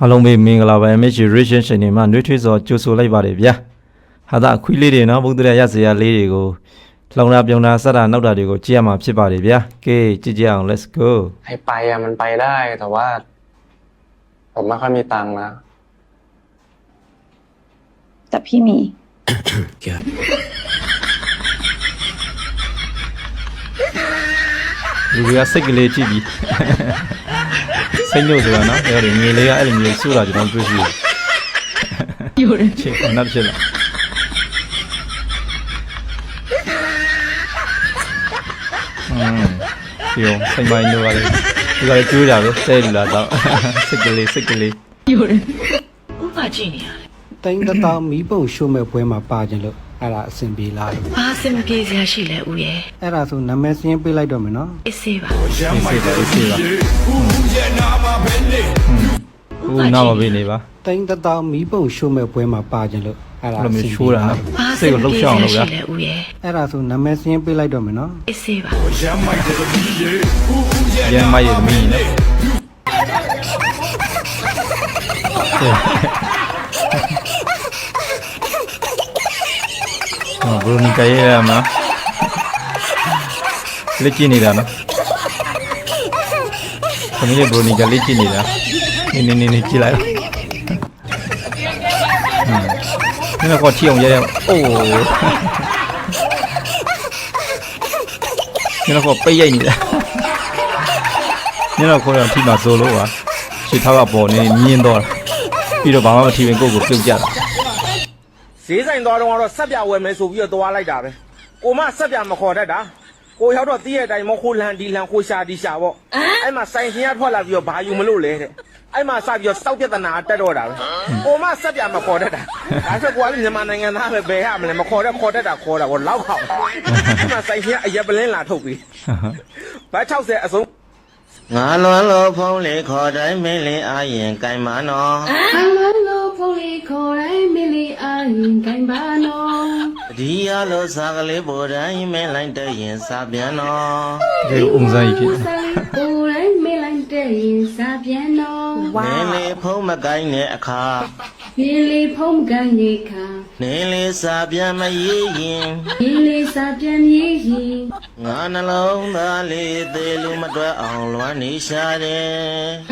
အားလုံးပဲမင်္ဂလာပါ MH Ration ရှင်တွေမှာနှွေးထွေးစွာကြိုဆိုလိုက်ပါတယ်ဗျာဟာသာအခွေးလေးတွေနော်ဘုဒ္ဓရရစရာလေးတွေကိုလောင်တာပြုံတာစက်တာနောက်တာတွေကိုကြည့်ရမှာဖြစ်ပါတယ်ဗျာကဲကြည့်ကြအောင် let's go ให้ไปอะมันไปได้ แต่ว่า ผมไม่ค่อยมีตังค์นะ แต่พี่มี လူတွေကစိတ်ကလေးကြည့်ပြီး စိတ်ညှို့ဆိုတာနော်အဲ့ဒီငွေလေးကအဲ့လိုမျိုးစိုးတာကျွန်တော်တွေ့ရှိတယ်有人ချက်နောက်တစ်ချက်လာอืมဒီရောစိတ်မိုင်းတို့ကလည်းဒီကလည်းကျွေးတာပဲတဲလူလာတော့စိတ်ကလေးစိတ်ကလေး ဥပကြည့်နေရလဲ တိုင်းတတောင်မီးပုံရှို့မဲ့ပွဲမှာပါခြင်းလို့အဲ့ဒါအဆင်ပြေလားလို့ ဘာစင်မပြေစရာရှိလဲဦးရဲ့ အဲ့ဒါဆိုနာမည်စရင်းပေးလိုက်တော့မယ်နော် အစ်စေးပါ စိတ်စိတ်ပါစိတ်ပါ ဦးနာမဘေးနေပါတိုင်းတတောင်မီးပုံရှို့မဲ့ပွဲမှာပါခြင်းလို့အဲ့ဒါအဲ့လိုအမျိုးဆင်ချိုးပြေတာလားနော်ဘာစစိတ်င်မကိုလှုပ်ပြေစရှားအောင်ရာလုပ်ရှိရလဲဦးရဲ့အဲ့ဒါဆိုနာမည်စရင်းပေးလိုက်တော့မယ်နော်အစ်စေးပါရမ်းမရသမီးနော်အော်ဘရူနီကရဲ့ရမှာလက်ကြည့်နေတာနော်သမီးလေးဘရူနီကလက်ကြည့်နေတာ နေနေနေနေကြည့်လိုက်ဟင်းนี่เราก็เที่ยวเยอะๆโอ้นี่เราก็ไปใหญ่นี่แหละ ညတော့ခေါ်ရထိမှာဇိုလို့ပါရှစ်ထားကပေါ်နေမြင်းတော့ပြီးတော့ဘာမှမထိရင်ကိုယ့်ကိုပြုတ်ကြတာ ဈေးဆိုင်သွားတော့ကတော့ဆက်ပြဝယ်မယ်ဆိုပြီးတော့သွားလိုက်တာပဲကိုမဆက်ပြမခေါ်တတ်တာကိုရောက်တော့တီးရဲ့အတိုင်းမခိုးလန်ဒီလန်ခိုးရှာဒီရှာပေါ့အဲ့မှာဆိုင်ရှင်ကထွက်လာပြီးတော့ဘာယူမလို့လဲတဲ့ အဲ့မှာစပြီးတော့စောက်ပြဿနာတက်တော့တာပဲကိုမဆက်ပြမခေါ်တတ်တာဒါဆိုကိုကလည်းမြန်မာနိုင်ငံသားပဲဘယ်ရမလဲမခေါ်တဲ့ခေါ်တတ်တာခေါ်တာကိုလောက်ခေါက်အဲ့မှာဆိုင်ရှင်ကအရက်ပလင်းလာထုတ်ပြီးဘတ်60အစုံငါလွန်လို့ဖုံးလေခေါ်တိုင်းမင်းလေးအာရင်ကင်မနော် I love love fully core I milli ayin gain ba no ဒီရလို့စားကလေးပေါ်တိုင်းမင်းလိုက်တဲ့ရင်စားပြန်နော်ဒီအုံစားကြီးဖြစ် core I me like de yin sa pian no မင်းလေးဖုံးမကိုင်းတဲ့အခါ milli phom gan ye kha နင်းလေးစားပြန်မရေးရင် milli sa pian ye yin ငါနှလုံးသားလေးသေးလို့မတွက်အောင်လွမ်းနေရှာတယ်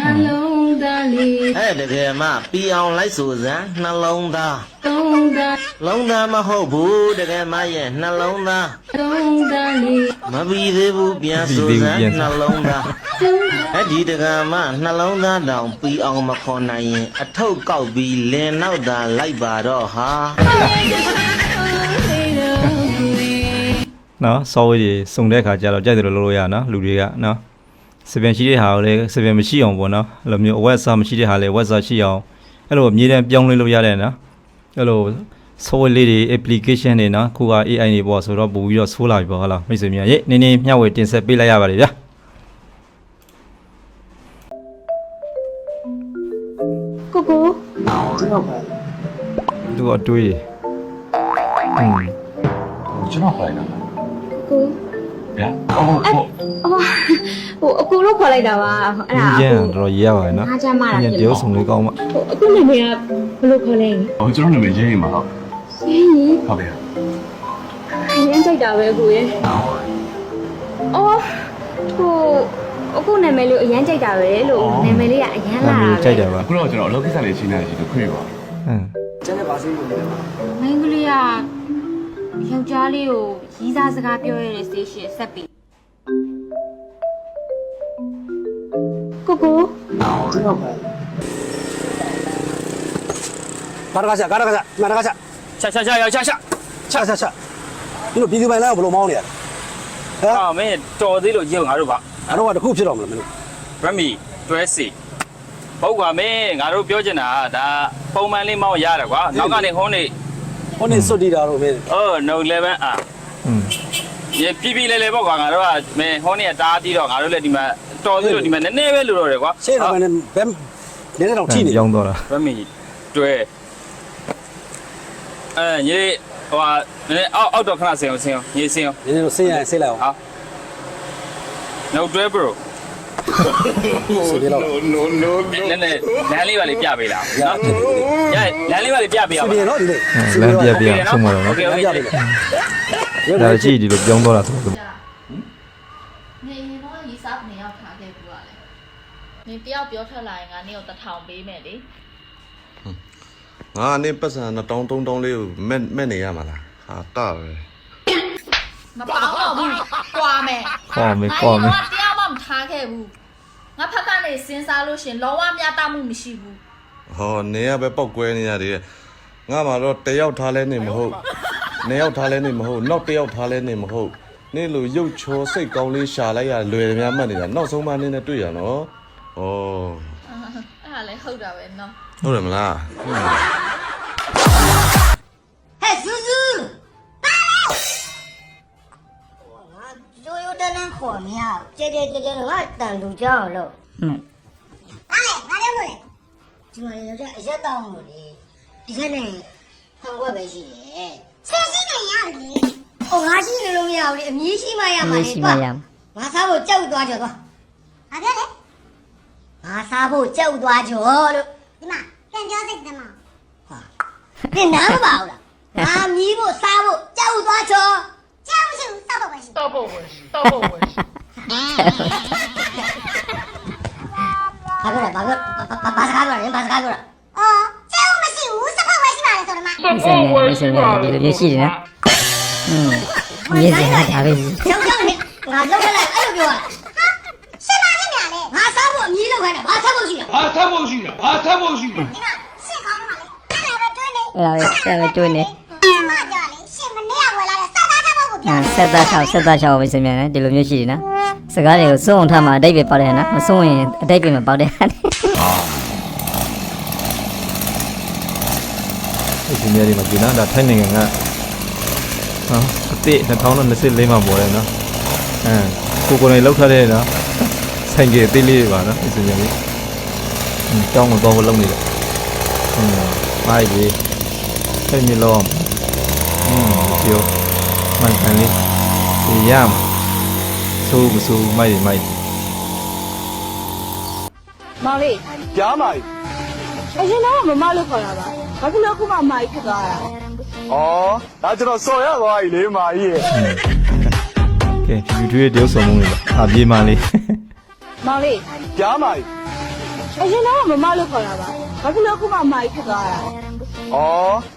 along da li အဲ့တကယ်မှပြီးအောင်လိုက်ဆိုစမ်းနှလုံးသား tong da လုံးသားမဟုတ်ဘူးတကယ်မှရဲ့နှလုံးသား tong da li မပြီးသေးဘူးပြန်ဆိုစမ်းနှလုံးသားအဲ့ဒီတကမှနှလုံးသားတောင်ပြီးအောင်မခေါ်နိုင်ရင် အထုပ်ကောက်ပြီးလင်နောက်သာလိုက်ပါတော့ဟာနော်စောဝေးကြီးစုံတဲ့ခါကျတော့ကြိုက်တယ်လို့လုပ်လို့ရနော်လူတွေကနော်စပင်ရှိတဲ့ဟာကိုလည်းစပင်မရှိအောင်ပေါ့နော်အဲ့လိုမျိုးအဝက်စားမရှိတဲ့ဟာလည်းဝက်စားရှိအောင်အဲ့လိုအမြဲတမ်းပြောင်းလဲလို့ရတယ်နော်အဲ့လို software လေးတွေ application တွေနော်ခုက AI တွေပေါ့ဆိုတော့ပို့ပြီးတော့ဆိုးလာပြီပေါ့ဟုတ်လားမိတ်ဆွေများရေးနင်းနင်းမျှဝေတင်ဆက်ပေးလိုက်ရပါတယ်ဗျာကိုကိုသူကအတွေးတွေอืมကျွန်တော်ခေါ်လိုက်တာကိုဗျာအော်ဟုတ်ဟိုအကူလို့ခေါ်လိုက်တာပါအဲ့ဒါညံအကူတော့ရေးရပါတယ်နော်အားကြမှာညံဖြစ်တယောလို့က်ဆောင်လေးကောင်းမှဟိုအကူနာမည်ကဘယ်လိုခေါ်လဲဟိုကျွန်တော်နာမည်ရင်းရင်မှာဟုတ် ရင်းကြီးဟုတ်တယ်ရင်းကြိုက်တာပဲအကူရဲ့အော်ဟိုအကူနာမည်လေးအရန်ကြိုက်တာပဲလို့နာမည်လေးကအရန်နာလာမည်တာကြိုက်တယ်ပါအခုတော့ကျွန်တော်အလုပ်ကိစ္စလေးရှင်းနေရှိလို့ခွင့်ရပါဟမ်မင်းကလေးကယောက်ျားလေးကိုရီးစားစကားပြောရတဲ့ station ဆက်ပြီးကိုကိုကာရကချကာရကချငါရက ချရှာရှာရှာရှာရှာချချချဒီလိုပြည်သူပိုင်လမ်းကိုဘယ်လိုမောင်းနေရလဲဟမ်အာမင်းတော်သေးလို့ရုပ်ငါတို့ပါအတော့ကတစ်ခုဖြစ်တော့မလားမင်းတို့ရမီတွဲစီဟုတ်ကွာမင်းငါတို့ပြောချင်တာကဒါပုံမှန်လေးမောင်းရတယ်ကွာနောက်ကနေဟိုးနေဟိုနေ့စွတ်တီတာတော့မင်းအော် no 11အာอืมရေပြပြလဲလဲပေါ့ကွာငါတို့ကမင်းဟိုးနေတားပြီးတော့ငါတို့လည်းဒီမှာတော်သေးလို့ဒီမှာနည်းနည်းပဲလိုတော့တယ်ကွာရှေ့တော့မင်းဘယ်နည်းနည်းတော့ထိနေရောင်းတော့တာရမီတွဲ အဲညီလေးဟိုဟာနည်းနည်းအောက်အောက်တော့ခဏဆင်းအောင်ဆင်းအောင်ညီလေးဆင်းအောင်နည်းနည်းဆင်းရဆင်းလိုက်အောင်ဟာ No တွဲ bro No, no, no, no, နည်းန no. ည်းနည်းလမ်းလေးပါလေးပြပေးလားနော်ရလမ်းလေးပါလေးပြပေးရစီပါပြေနော်ဒီလေးလမ်းပြပြဆုံးမှာတော့နော်လမ်းပြပြေနော်ရုပ်ဒါကြီးကြည့်ဒီလိုပြောင်းသွားတာဆိုတော့နေရင်တော့ရီစားနေရောက်ထားခဲ့ဘူးကလေမင်းတယောက်ပြောထွက်လာရင်ငါနေကိုတစ်ထောင်ပေးမယ်လေ ငါအနေပတ်စံတော့တောင်းတုံးတောင်းလေးကိုမက်မက်နေရမှာလားဟာတာပဲမပေါင်းတော့ဘူးကွာမယ်ခေါ်မေခေါ်မေငါတရားမှမထားခဲ့ဘူးငါဖက်ကနေစဉ်းစားလို့ရှရင်လုံးဝမျှတမှုမရှိဘူးဟောနေရပဲပောက်ကွဲနေရတယ်ငါမှတော့တယောက်ထားလဲနေမဟုတ်နှစ်ယောက်ထားလဲနေမဟုတ်နောက်တစ်ယောက်ထားလဲနေမဟုတ်နေလိုရုပ်ချောစိတ်ကောင်းလေးရှာလိုက်ရလွယ်တယ်များမှတ်နေတာနောက်ဆုံးမှနင်းနဲ့တွေ့ရနော်ဩအဲ့ဒါလည်းဟုတ်တာပဲနော် ဟုတ်တယ်မလားဟဲ့စူးစူးရိုးရိုးတန်းတန်းခေါ်မရကြဲကြဲကြဲကြဲတော့တန်လူကြောက်လို့ဟမ်အားလေငါလည်းမလဲဒီမှာရောက်တဲ့အရက်တောင်းလို့လေဒီကနေ့ဟန်ကွက်ပဲရှိတယ်ဆယ်ရှိနေရတယ်ဟိုငါရှိနေလို့မရဘူးလေအမြည်ရှိမှရမှာလေရှိမှရငါစားဖို့ကြောက်သွားကြတော့ဟာပြလေငါစားဖို့ကြောက်သွားကြလို့ ဒီမှာပြန်ပြောစိတ်တမဟာဒီနားမပါဘူးလားငါမြည်ဖို့စားဖို့ကြောက်သွားကြကြောက်မရှိဘူးစောက်ဖို့ပဲရှိတော့ဖို့ဝင်တော့ဖို့ဝင်ဘာပြောလဲဘာပြောဘာဘာစကားပြောလဲဘာစကားပြောလဲအော်ကျောင်းမရှိဘူးစဖက်ဝဲရှိပါလေဆိုတော့မှတော့ဖို့ဝင်ရှိပါဒီလိုမျိုးရှိတယ်နော်မြေစင်ကဒါပဲကျောင်းကျောင်းနဲ့ငါလောက်ထလိုက်အဲ့လိုပြောရဟာရှင်းပါလိမ့်မယ် လေငါစားဖို့အမြည်လောက်ခိုင်းတာဘာစားဖို့ရှိလဲဘာဆက်ဖို့ရှိလဲဘာဆက်ဖို့ရှိလဲဒီမှာရှင်းကောင်းမှာလေအဲ့ဒါပဲတွင်းနေအဲ့ဒါပဲအဲ့ဒါပဲတွင်းနေဒီမှာကြော်လေရှင်းမနေရဝယ်လာတဲ့စားသားထားဖို့ပြောအာဆက်သားချောက်ဆက်သားချောက်ပဲစမြန်တယ်ဒီလိုမျိုးရှိတယ်နော်စကားတွေကိုစုံအောင်ထားမှာအတိတ်ပဲပေါက်တယ်နော်မစုံရင်အတိတ်ပဲမပေါက်တဲ့ဟာဒီနေရာဒီမှာဒီနားဒါထိုင်းနိုင်ငံကနော်အတိ2024မှာပေါ်တယ်နော်အဲကိုကိုယ်တိုင်လောက်ထားတဲ့နော် ဆိုင်ကယ်သေးလေးပါနော်အစင်ကြလေးတောင်းတော့လုံးနေတယ်ဟုတ်လားပါကြီးဆိုင်မီလောอืมပြောမှန်ကန်လေးဒီရမဆိုးမဆိုးမိုက်မိုက်မောင်လေးကြားမလေးအရင်တော့မမလို့ခေါ်တာပါဘာဖြစ်လို့ခုမှမိုက်ဖြစ်သွားတာဩဒါကျွန်တော်စော်ရသွားပြီလေမာကြီးရဲ့ကဲဒီတွေ့တဲ့ရုပ်ဆောင်မှုလေးပါအပြေးမလေး မောင်လေး ကြားပါ အရင်တော့မမလို့ခေါ်တာပါဘာဖြစ်လို့ခုမှမာကြီးဖြစ်သွားတာ ဩ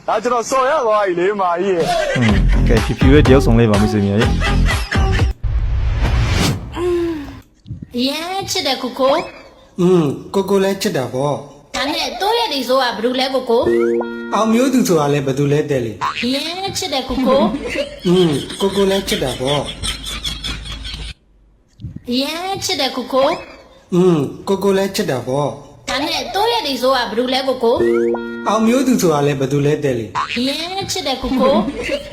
ဒါကျွန်တော်စော်ရသွားပြီလေမာကြီးရဲ့ อืมကဲဖြူဖြူရဲ့တရုပ်ဆောင်လေးပါမိတ်ဆွေများရေ ရဲချစ်တယ်ကိုကို อืมကိုကိုလည်းချစ်တာပေါ့ ဒါနဲ့တိုးရည်ဆိုတာဘယ်လိုလဲကိုကို အောင်မျိုးသူဆိုတာလည်းဘယ်သူလဲတဲ့လေ ရဲချစ်တယ်ကိုကို อืมကိုကိုလည်းချစ်တာပေါ့ ရဲချစ်တယ်ကိုကို อืมကိုကိုလည်းချစ်တာပေါ့ ဒါနဲ့တိုးရည်ဆိုတာဘယ်လိုလဲကိုကို အောင်မျိုးသူဆိုတာလည်းဘယ်သူလဲတဲ့လေ ရဲချစ်တယ်ကိုကို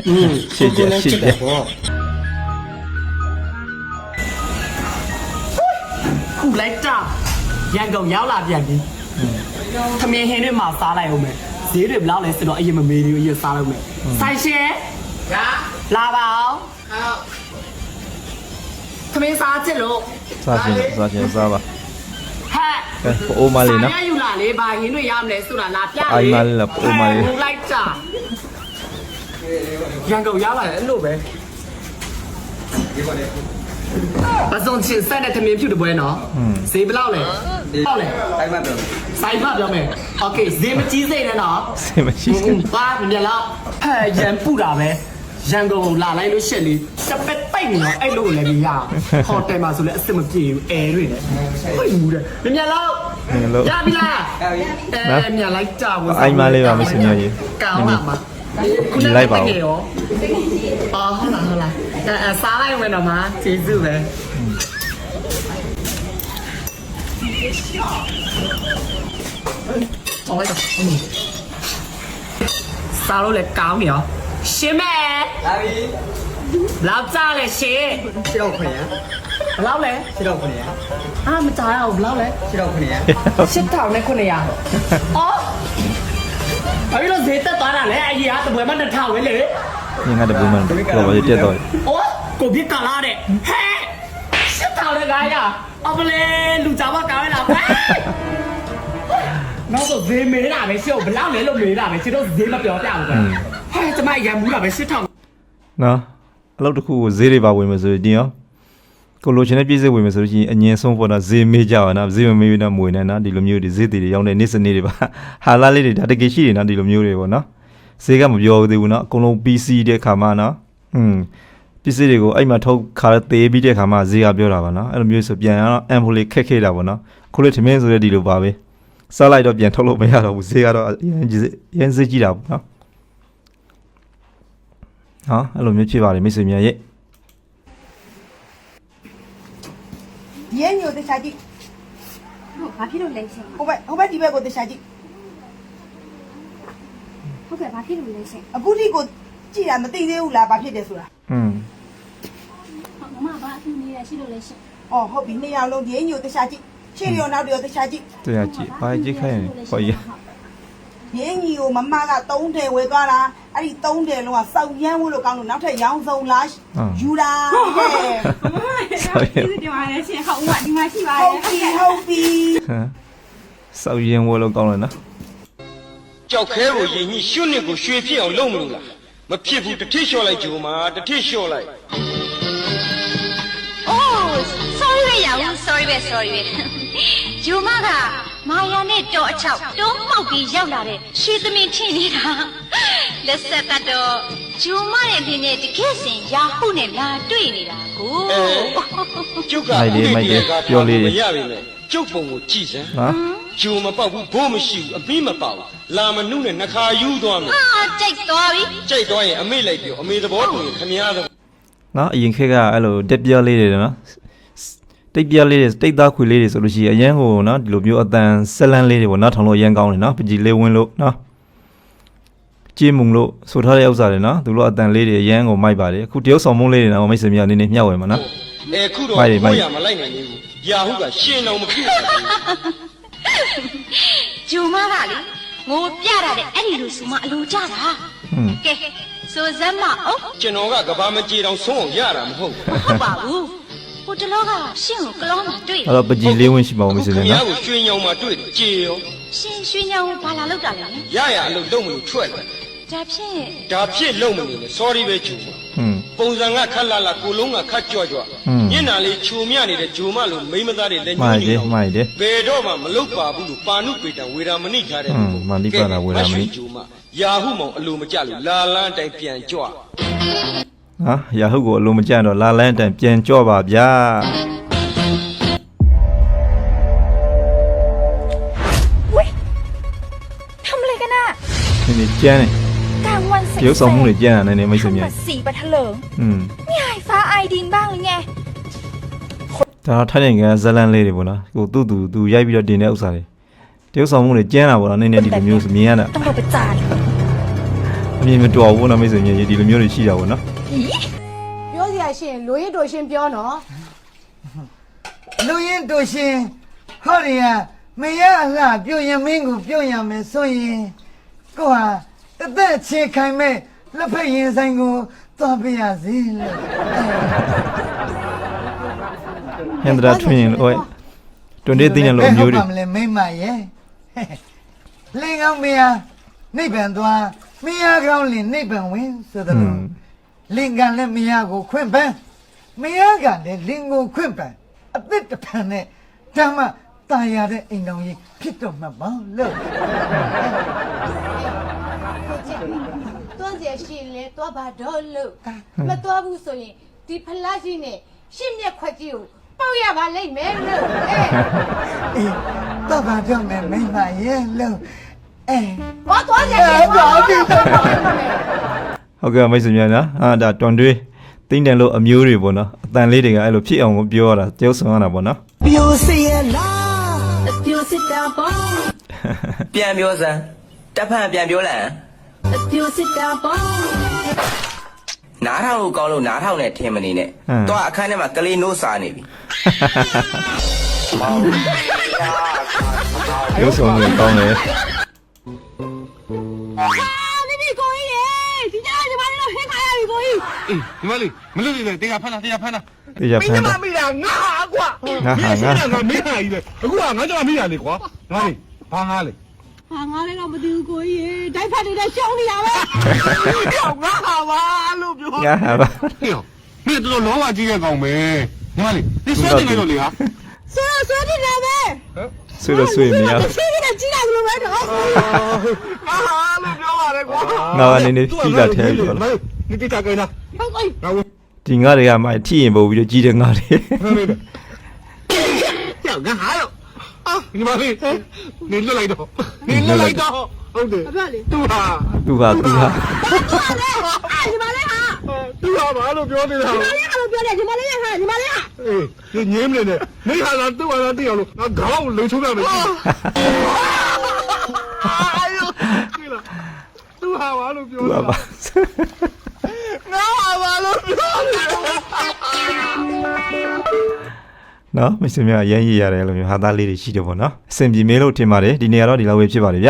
อืมကိုကိုလည်းချစ်တာပေါ့ ခုလိုက်တာရန်ကုန်ရောက်လာပြန်ပြီသမင်းဟင်းတွေမှာစားလိုက်အောင်မယ်ဈေးတွေဘယ်လောက်လဲဆိုတော့အရင်မမေးသေးဘူးအရင်စားလိုက်မယ်ဆိုင်ရှင်လာလာပါအောင် သမင်းစားချစ်လို့ စားရှင်စားရှင်စားပါ ဟဲ့ ကဲပိုအိုမလေးနော် စားရယူလာလေဘာဟင်းတွေရမလဲဆိုတာလာပြလေ အိုင်မလေးလားပိုမလေး ဟိုလိုက်တာရန်ကုန်ရောက်လာတယ်အဲ့လိုပဲပစုံချင်ဆက်တဲ့သမင်းဖြူတပွဲနော်ဈေးဘယ်လောက်လဲဘယ်လောက်လဲဆိုင်မပြောဆိုင်မပြောမယ်โอเคဈေးမကြီးစိတ်နဲ့နော် စင်မရှိစင် ပါမြင်လားဟဲ့ရန်ပူတာပဲ ရန်ကုန်လာလိုက်လို့ရှက်လေးစပက်ပိတ်နေတော့အဲ့လိုလည်းမရဟိုတယ်မှာဆိုလည်းအစ်စ်မပြေဘူးအဲတွေလည်းပိတ်ဘူးတဲ့မြင်လားငယ်လို့ရပြီလားအဲမြင်လိုက်တာဝင်အိုင်မလေးပါမိတ်ဆွေများရေကောင်းပါမလိုက်ပါဦးရောအော်ဟုတ်လားဟုတ်လားအဲစားလိုက်ဝင်တော့မှာကျေးဇူးပဲဟောလိုက်တော့စားလို့လည်းကောင်းပြီ ရှင်မဲလာပြီလောက်ကြလေရှင်ခြေတော့ခွင့်ရဘလောက်လဲခြေတော့ခွင့်ရအာမကြားရအောင်ဘလောက်လဲခြေတော့ခွင့်ရ8000နဲ့900အော်ဘာလို့ဈေးတက်သွားတာလဲအကြီးကတပွဲမှ1000ပဲလေရင်ကတပွဲမှတော့ဘာတက်တော့အော်ကိုပြစ်ကလာတဲ့ဟဲ့8000နဲ့900အမလဲလူကြပါကောင်းလားဟဲ့နောက်တော့ဈေးမေးတာပဲရှင်ဘလောက်လဲလို့မေးတာပဲရှင်တို့ဈေးမပြောပြဘူးကွာ ဟဲ့ကျမရံမှုတာပဲရှစ်ထောင်နော်အလုပ်တစ်ခုကိုဈေးတွေပါဝင်မယ်ဆိုရင်ရောကိုလိုချင်တဲ့ပြည့်စုံဝင်မယ်ဆိုလို့ရှိရင်အငြင်းဆုံးပေါ်တော့ဈေးမေးကြပါနော်ဈေးမမေးဘူးနော်မွေနဲ့နော်ဒီလိုမျိုးတွေဈေးတွေတွေရောင်းတဲ့နေ့စနေတွေပါဟာလာလေးတွေဒါတကယ်ရှိတယ်နော်ဒီလိုမျိုးတွေပေါ့နော်ဈေးကမပြောသေးဘူးနော်အကုန်လုံး PC တဲ့ခါမှနော်อืมပစ္စည်းတွေကိုအဲ့မှာထုတ်ခါသေးပြီးတဲ့ခါမှဈေးကပြောတာပါနော်အဲ့လိုမျိုးဆိုပြန်ရတော့အမ်ဖိုလေးခက်ခဲတာပေါ့နော်ခုလေးထမင်းဆိုတဲ့ဒီလိုပါပဲစားလိုက်တော့ပြန်ထုတ်လို့မရတော့ဘူးဈေးကတော့အရင်ကြီးရန်ဈေးကြီးတာပေါ့နော် ဟောအဲ့လိုမျိုးဖြစ်ပါလေမိတ်ဆွေများရဲ့ရင်းညိုတခြားကြည့်ဟုတ်ဘာဖြစ်လို့လဲရှင်ဟိုဘက်ဟိုဘက်ဒီဘက်ကိုတခြားကြည့်ဟုတ်ကဲ့ဘာဖြစ်လို့လဲရှင်အခုထိကိုကြည့်တာမသိသေးဘူးလားဘာဖြစ်တယ်ဆိုတာอืมမမဘာအထူးနေရရှိလို့လဲရှင်အော်ဟုတ်ပြီနှစ်ယောက်လုံးရင်းညိုတခြားကြည့်ရှေ့ရောနောက်ရောတခြားကြည့်တရားကြည့်ဘာကြည့်ခိုင်းလဲဟောရ ရင်းညီကိုမမက3တယ်ဝယ်သွားတာအဲ့ဒီ3တယ်လုံးကစောက်ရမ်းဖို့လို့ကောင်းလို့နောက်ထပ်ရောင်းစုံလားယူတာတဲ့ဆောက်ရင်ဒီမှာလဲရှင်ဟုတ်ဦးဒီမှာရှိပါဟုတ်ပြီဟုတ်ပြီဆောက်ရင်ဝလို့ကောင်းတယ်နော်ကြောက်ခဲကိုရင်ကြီးရှုနှစ်ကိုရွှေဖြစ်အောင်လုပ်မလို့လားမဖြစ်ဘူးတစ်ထစ်လျှော့လိုက်ဂျိုမှာတစ်ထစ်လျှော့လိုက်အိုး sorry ပဲရအောင် sorry ပဲ sorry ပဲဂျိုမက မာယာနဲ့တော်အချောက်တုံးမောက်ပြီးရောက်လာတဲ့ရွှေသမီးထင်နေတာလက်ဆက်တတ်တော့ဂျိုမရဲ့အနေနဲ့တကယ်စင်ရာဟုနဲ့လာတွေ့နေတာကိုကျုပ်ကမိုက်တယ်မိုက်တယ်ပြောလေးမတွေရပါနဲ့ကျုပ်ပုံကိုကြည့်စမ်းနော်ဂျိုမပေါက်ဘူးဘိုးမရှိဘူးအပြီးမပေါက်ဘူးလာမနုနဲ့နှခါယူသွားမယ်အာကြိတ်သွားပြီကြိတ်သွားရင်အမေလိုက်ပြောအမေသဘောတူရင်ခမည်းသဘောနော်အရင်ခက်ကအဲ့လိုတက်ပြလေးတွေနော် တိတ်ပြလေးတွေတိတ်သားခွေလေးတွေဆိုလို့ရှိရင်အရန်ကိုနော်ဒီလိုမျိုးအတန်ဆက်လန်းလေးတွေပေါ့နော်ထောင်လို့အရန်ကောင်းတယ်နော်ပကြီးလေးဝင်းလို့နော်ကြေးမုံလို့ဆိုထားတဲ့ဥစ္စာတွေနော်သူတို့အတန်လေးတွေအရန်ကိုမိုက်ပါတယ်အခုတရုတ်ဆောင်မုန်းလေးတွေနော်မိတ်ဆွေများနေနေမျှဝယ်မှာနော်အဲခုတော့မိုက်တယ်မိုက်ဘိုးရမလိုက်နိုင်သေးဘူးယာဟုကရှင်တော်မဖြစ်ဘူးဂျိုမကလေငိုပြတာတဲ့အဲ့ဒီလိုဆိုမှအလိုကြတာဟွန်းကဲဆိုစမ်းမအောင်ကျွန်တော်ကကဘာမကြေတောင်ဆုံးအောင်ရတာမဟုတ်ဘူးဟုတ်ပါဘူး ဟိုတလောကရှင့်ကိုကလောမှာတွေ့အဲ့တော့ပကြီးလေးဝင်းရှိပါဦးမိတ်ဆွေခများမည်းနော်ကိုရွှေညောင်မှာတွေ့တယ်ကြေရောရှင်ရွှေညောင်ဘာလာလောက်တာလဲရရအလုပ်လုံးမလို့ထွက်လာဒါဖြင့်ဒါဖြစ်လုံးမနေနဲ့ sorry ပဲဂျိုမဟွန်းပုံစံကခက်လာလာကိုလုံးကခက်ကြွကြွဟွန်းညင်နာလေးခြုံမြနေတဲ့ဂျိုမလိုမိန်းမသားတွေလက်ညှိုးမိုက်တယ်ညွှန်မိုက်တယ်ဘယ်တော့မှမလုတ်ပါဘူးလို့ပါနုပေတံဝေရာမဏိထားတဲ့ဟွန်းမာနိပါဒဝေရာမဏိဂျိုမယာဟုမောင်အလိုမကြလို့လာလန်းတိုင်းပြန်ကြွ ဟာရာဟုတ်ကိုအလိုမကျန်တော့လာလန်းတန်ပြန်ကြော့ပါဗျာ ทำอะไรกันน่ะ ဒီနေ့ကျန်းတယ် กลางวันแส တရုတ်ဆောင်မှုတွေကျန်းတာနေနေမိတ်ဆွေများ สีปะทะเลิง อืม ไม่หายฟ้าไอดินบ้างหรือไง ဒါတော့ထိုင်းနိုင်ငံဇလန်လေးတွေပေါ့နော်ကိုသူ့သူသူရိုက်ပြီးတော့တင်တဲ့ဥစ္စာတွေတရုတ်ဆောင်မှုတွေကျန်းတာပေါ့နော်နေနေဒီလိုမျိုးဆိုမြင်ရတာ ต้องเอาไปจาน အမြင်မတော်ဘူးနော်မိတ်ဆွေများဒီလိုမျိုးတွေရှိတာပေါ့နော်ပြောစရာရှင်လိုရင်းတို့ရှင်ပြောနော်လူရင်တို့ရှင်ဟောဒီကမရအလှပြုတ်ရင်မင်းကိုပြုတ်ရမယ်ဆိုရင်ကိုဟာအသက်ချေခိုင်မဲ့လက်ဖက်ရင်ဆိုင်ကိုသွားပြရစီလို့ဟန်ဒရာထွင်းရင်လို့တွန်တေးသိနေလို့အမျိုးတွေဘယ်ဟုတ်ပါမလဲမိမရဲ့လင်ကောင်းမယားနိဗ္ဗာန်သွား မယားကောင်းလင်နိဗ္ဗာန်ဝင်ဆိုတဲ့ อืม လင်ကလည်းမယားကိုခွင့်ပန်းမယားကလည်းလင်ကိုခွင့်ပန်းအသစ်တစ်ဖန်နဲ့ဓမ္မตายရတဲ့အိမ်တော်ကြီးဖြစ်တော့မှမလို့ တွန်းစရာရှင်လဲတွားပါတော့လို့မတွားဘူးဆိုရင်ဒီဖလားကြီးနဲ့ရှင့်မြက်ခွက်ကြီးကိုပေါက်ရပါလိမ့်မယ်လို့အဲ အေးတော့ပါတော့မယ်မိမရဲ့လို့ အဲဘာတွားစရာရှင်ဘာဒီတော့ဟုတ်ကဲ့မိတ်ဆွေများနော်အာဒါတွန်တွေးသိနေလို့အမျိုးတွေပေါ့နော်အတန်လေးတွေကအဲ့လိုဖြစ်အောင်ကိုပြောရတာတရုတ်ဆောင်ရတာပေါ့နော်ပြိုစီရလားပြိုစစ်တာပေါ့ပြန်ပြောစမ်းတဖန်ပြန်ပြောလိုက်ပြိုစစ်တာပေါ့နားထောင်ကိုကောင်းလို့နားထောင်နဲ့ထင်မနေနဲ့ဟမ်တော့အခန်းထဲမှာကလေးနိုးစားနေပြီတရုတ်ဆောင်မှုတွေကောင်းတယ် အာမိမိကိုကြီးရေဒီကြောင်ဒီမလေးတော့ဟင်းခါရပြီကိုကြီးအေးဒီမလေးမလို့လေတရားဖမ်းတာတရားဖမ်းတာတေချာဖမ်းတာမိတာငါဟာကွာငါဟာငါငါမင်းဟာကြီးလေအခုကငါကြောင့်မိရလေကွာငါလေဘာငါလေဟာငါလည်းတော့မသိဘူးကိုကြီးရေတိုက်ဖက်နေတဲ့ရှောင်းနေတာပဲပြောငါဟာပါလို့ပြောငါဟာပါဟေ့မင်းတော်တော်လောဘကြီးရဲ့ကောင်ပဲညီမလေးဒီဆွဲနေလို့လေဟာဆွဲဆွဲနေတာပဲ ဆွေတော့ဆွေမရဘူးဆွေကကြီးတာလို့ပဲတော့ဟာလို့ပြောပါတယ်ကွာငါကနေနေကြီးတာထဲပြောလို့နိတိတာကိနာဟုတ်ကဲ့ငါဝင်ဒီငါတွေကမှထိရင်ပို့ပြီးတော့ကြီးတယ်ငါတွေကြောက်ငါဟာတော့အာညီမလေးနေလွတ်လိုက်တော့နေလွတ်လိုက်တော့ဟုတ်တယ်အဖလေသူဟာသူဟာသူဟာညီမလေးဟာသူဟာဘာလို့ပြောနေတာလဲ ပြောတယ်ညီမလေးရဟာညီမလေးရအေးညင်းမနေနဲ့မိဟာလာသူ့ဟာလာတိအောင်လို့ငါခေါင်းလုံချုံးရမယ်အာယုကိလာသူ့ဟာပါလို့ပြောတာငါဟာပါလို့ပြောတယ်နော်မိတ်ဆွေများရမ်းရည်ရတယ်လို့မျိုးဟာသားလေးတွေရှိတယ်ပေါ့နော်အဆင်ပြေမေးလို့ထင်ပါတယ်ဒီနေရာတော့ဒီလောက်ပဲဖြစ်ပါတယ်ဗျ